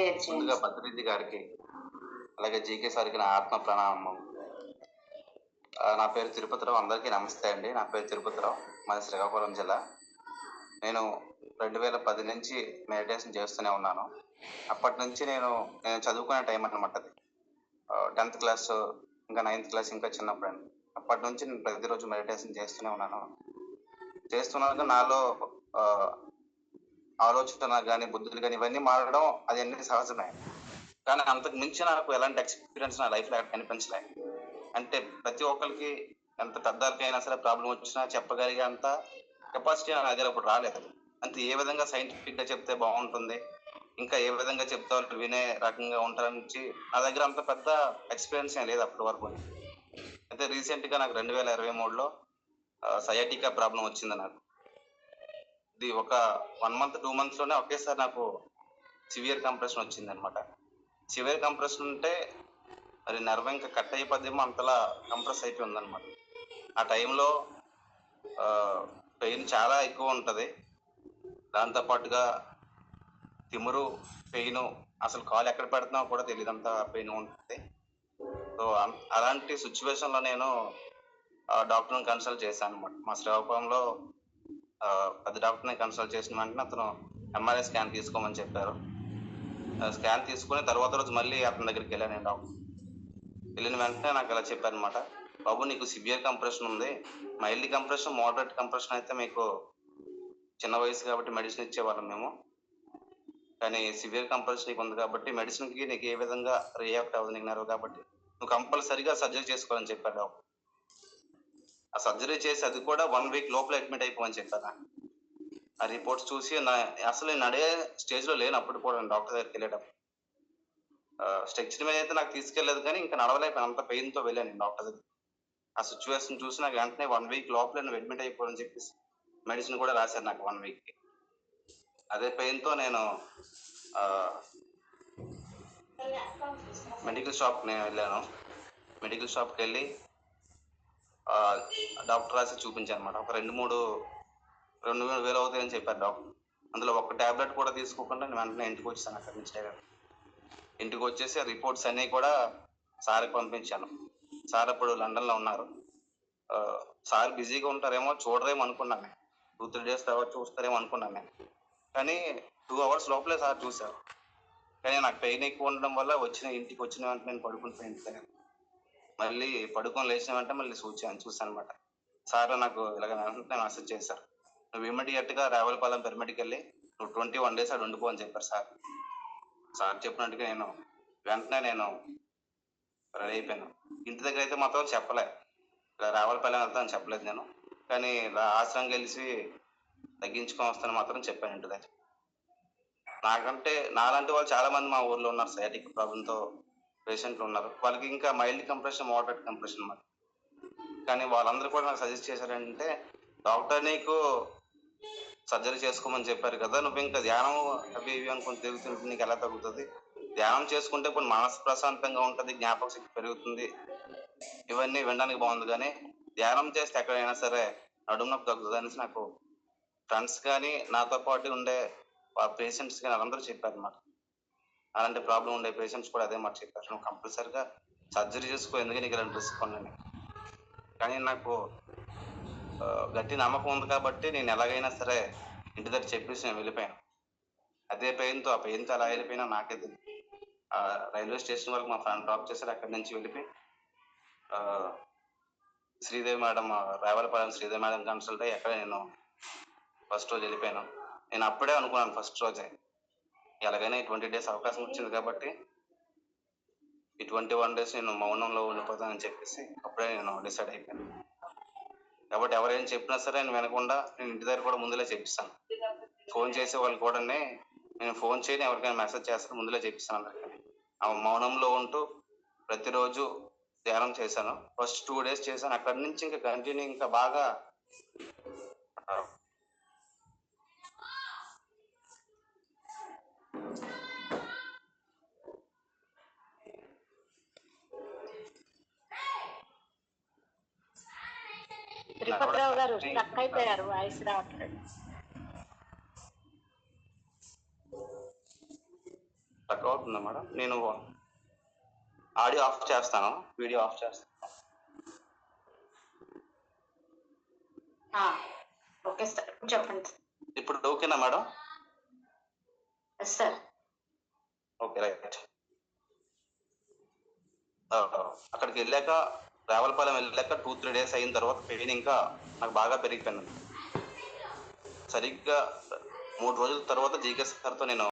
ముందుగా భద్రరెడ్డి గారికి అలాగే జీకే సార్కి నా ఆత్మ ప్రణామం. నా పేరు తిరుపతిరావు. అందరికీ నమస్తే అండి. నా పేరు తిరుపతిరావు. మాది శ్రీకాకుళం జిల్లా. నేను రెండు వేల పది నుంచి మెడిటేషన్ చేస్తూనే ఉన్నాను. అప్పటి నుంచి నేను నేను చదువుకునే టైం అన్నమాట అది. టెన్త్ క్లాస్ ఇంకా నైన్త్ క్లాస్ ఇంకా చిన్నప్పుడు అండి. అప్పటి నుంచి నేను ప్రతిరోజు మెడిటేషన్ చేస్తూనే ఉన్నాను. చేస్తున్నాక నాలో ఆలోచన కానీ బుద్ధులు కానీ ఇవన్నీ మారడం అది అన్ని సహజమే. కానీ అంతకు మించి నాకు ఎలాంటి ఎక్స్పీరియన్స్ నా లైఫ్లో కనిపించలే. అంటే ప్రతి ఒక్కరికి ఎంత పెద్దలకైనా సరే ప్రాబ్లం వచ్చినా చెప్పగలిగే అంత కెపాసిటీ నా దగ్గర ఇప్పుడు రాలేదు. అంతే ఏ విధంగా సైంటిఫిక్గా గా చెప్తే బాగుంటుంది ఇంకా ఏ విధంగా చెప్తే వాళ్ళు వినే రకంగా ఉంటారని నుంచి నా దగ్గర అంత పెద్ద ఎక్స్పీరియన్స్ ఏం లేదు అప్పటి వరకు. అయితే రీసెంట్గా గా నాకు రెండు వేల ఇరవై మూడులో సయాటికా ప్రాబ్లం వచ్చింది నాకు. ఇది ఒక వన్ మంత్ టూ మంత్స్లోనే ఒకేసారి నాకు సివియర్ కంప్రెషన్ వచ్చింది అనమాట సివియర్ కంప్రెషన్ ఉంటే మరి నర్వ్ ఇంకా కట్ అయిపోద్దేమో అంతలా కంప్రెస్ అయిపోయి ఉందన్నమాట. ఆ టైంలో పెయిన్ చాలా ఎక్కువ ఉంటుంది. దాంతోపాటుగా తిమురు పెయిన్ అసలు కాలు ఎక్కడ పెడుతున్నావు కూడా తెలియదు అంత పెయిన్ ఉంటుంది. సో అలాంటి సిచ్యువేషన్లో నేను డాక్టర్ని కన్సల్ట్ చేశాను అనమాట మా శ్రీకాకుళంలో పెద్ద డాక్టర్ని కన్సల్ట్ చేసిన వెంటనే అతను ఎంఆర్ఐ స్కాన్ తీసుకోమని చెప్పారు. స్కాన్ తీసుకుని తర్వాత రోజు మళ్ళీ అతని దగ్గరికి వెళ్ళాను నేను డాక్టర్. వెళ్ళిన వెంటనే నాకు ఇలా చెప్పారు అనమాట బాబు నీకు సివియర్ కంప్రెషన్ ఉంది. మైల్డ్ కంప్రెషన్ మోడరేట్ కంప్రెషన్ అయితే మీకు చిన్న వయసు కాబట్టి మెడిసిన్ ఇచ్చేవాళ్ళం మేము. కానీ సివియర్ కంప్రెషన్ నీకు ఉంది కాబట్టి మెడిసిన్కి నీకు ఏ విధంగా రియాక్ట్ అవ్వదు నీకు కాబట్టి నువ్వు కంపల్సరీగా సర్జరీ చేసుకోవాలని చెప్పారు డాక్టర్. ఆ సర్జరీ చేసి అది కూడా వన్ వీక్ లోపల అడ్మిట్ అయిపోమని చెప్పారు ఆ రిపోర్ట్స్ చూసి నా అసలు నేను అడే స్టేజ్లో లేను అప్పుడు కూడా డాక్టర్ దగ్గరికి వెళ్ళేటప్పుడు. స్ట్రెక్చర్ మీద అయితే నాకు తీసుకెళ్ళేదు కానీ ఇంకా నడవలేకపోయాను. అంత పెయిన్తో వెళ్ళాను డాక్టర్ దగ్గర ఆ సిచ్యువేషన్ చూసి నాకు వెంటనే వన్ వీక్ లోపల నువ్వు అడ్మిట్ అయిపోవాలని చెప్పేసి మెడిసిన్ కూడా రాశారు నాకు వన్ వీక్కి అదే పెయిన్తో నేను మెడికల్ షాప్ నేను వెళ్ళాను. మెడికల్ షాప్కి వెళ్ళి డాక్టర్ రాసి చూపించాను అనమాట ఒక రెండు మూడు రెండు మూడు వేలు అవుతాయని చెప్పారు డాక్టర్. అందులో ఒక టాబ్లెట్ కూడా తీసుకోకుండా నేను వెంటనే ఇంటికి వచ్చేసాను అక్కడి నుంచి డైరెక్ట్ ఇంటికి వచ్చేసి ఆ రిపోర్ట్స్ అన్నీ కూడా సార్కి పంపించాను. సార్ అప్పుడు లండన్లో ఉన్నారు. సార్ బిజీగా ఉంటారేమో చూడరేమో అనుకున్నాను నేను. టూ త్రీ డేస్ తర్వాత చూస్తారేమో అనుకున్నాను నేను. కానీ టూ అవర్స్ లోపలే సార్ చూశారు. కానీ నాకు పెయిన్ ఎక్కువ ఉండడం వల్ల వచ్చిన ఇంటికి వచ్చిన వెంటనే నేను పడుకుని పోయింది మళ్ళీ పడుకొని లేచినామంటే మళ్ళీ చూచాను చూసాను అనమాట సార్ నాకు ఇలాగ వెంటనే మెసేజ్ చేశారు. నువ్వు ఇమ్మీడియట్గా రావులపాలెం పెరమిడికి వెళ్ళి నువ్వు ట్వంటీ వన్ డేస్ అక్కడ ఉండిపో అని చెప్పారు సార్. సార్ చెప్పినట్టుగా నేను వెంటనే నేను రెడీ అయిపోయాను. ఇంటి దగ్గర అయితే మాత్రం చెప్పలే. ఇలా రావులపాలెం వెళ్తాను చెప్పలేదు నేను. కానీ ఇలా ఆశ్రమం కలిసి తగ్గించుకొని వస్తాను మాత్రం చెప్పాను ఇంటి దగ్గర. నాకంటే నాలాంటి వాళ్ళు చాలా మంది మా ఊర్లో ఉన్నారు సయాటిక్ ప్రాబ్లంతో. పేషెంట్లు ఉన్నారు. వాళ్ళకి ఇంకా మైల్డ్ కంప్రెషన్ మోడరేట్ కంప్రెషన్ మరి కానీ వాళ్ళందరూ కూడా నాకు సజెస్ట్ చేశారంటే డాక్టర్ నీకు సర్జరీ చేసుకోమని చెప్పారు కదా నువ్వు ఇంకా ధ్యానం అవి ఇవి అనుకుని తిరుగుతుంటే నీకు ఎలా తగ్గుతుంది? ధ్యానం చేసుకుంటే కొన్ని మనసు ప్రశాంతంగా ఉంటుంది జ్ఞాపక శక్తి పెరుగుతుంది. ఇవన్నీ వినడానికి బాగుంది కానీ ధ్యానం చేస్తే ఎక్కడైనా సరే నడుము నొప్పి తగ్గుతుంది అనేసి నాకు ఫ్రెండ్స్ కానీ నాతో పాటు ఉండే పేషెంట్స్ కానీ వాళ్ళందరూ చెప్పారు అన్నమాట అలాంటి ప్రాబ్లం ఉండే పేషెంట్స్ కూడా అదే మాట చెప్పారు. నువ్వు కంపల్సరిగా సర్జరీ చేసుకో ఎందుకు నీకు ఇలాంటి రిస్క్ ఉన్నాను కానీ నాకు గట్టి నమ్మకం ఉంది కాబట్టి నేను ఎలాగైనా సరే ఇంటి దగ్గర చెప్పేసి నేను వెళ్ళిపోయాను. అదే పెయిన్తో ఆ పెయిన్తో అలా వెళ్ళిపోయినా నాకే తెలియదు ఆ, రైల్వే స్టేషన్ వరకు మా ఫ్రెండ్ డ్రాప్ చేశారు అక్కడి నుంచి వెళ్ళిపోయి శ్రీదేవి మేడం ఆ, శ్రీదేవి మేడం కన్సల్ట్ అయ్యి అక్కడ నేను ఫస్ట్ రోజు వెళ్ళిపోయాను. నేను అప్పుడే అనుకున్నాను ఫస్ట్ రోజే. ఎలాగైనా ఈ ట్వంటీ డేస్ అవకాశం వచ్చింది కాబట్టి ఈ ట్వంటీ వన్ డేస్ నేను మౌనంలో ఉండిపోతానని చెప్పేసి అప్పుడే నేను డిసైడ్ అయిపోయాను. కాబట్టి ఎవరేం చెప్పినా సరే నేను వినకుండా నేను ఇంటి దగ్గర కూడా ముందులే చెప్పిస్తాను. ఫోన్ చేసే వాళ్ళు కూడా నేను ఫోన్ చేయని ఎవరికైనా మెసేజ్ చేస్తాను ముందులే చెప్పిస్తాను అందరికీ. ఆ మౌనంలో ఉంటూ ప్రతిరోజు ధ్యానం చేశాను. ఫస్ట్ టూ డేస్ చేశాను. అక్కడి నుంచి ఇంకా కంటిన్యూ ఇంకా బాగా తిరుపతిరావు గారు స్ట్రక్ అయిపోయారు వాయిస్ రావట్లేదు. స్టక్ అవుతుందా మేడం? నేను ఆడియో ఆఫ్ చేస్తాను వీడియో ఆఫ్ చేస్తాను. ఓకే సార్ చెప్పండి. ఇప్పుడు ఓకేనా madam? Yes sir okay right అక్కడికి వెళ్ళాక రావలపాలెం వెళ్ళాక టూ త్రీ డేస్ అయిన తర్వాత పెయిన్ ఇంకా నాకు బాగా పెరిగిపోయింది. సరిగ్గా మూడు రోజుల తర్వాత జీకే సార్తో నేను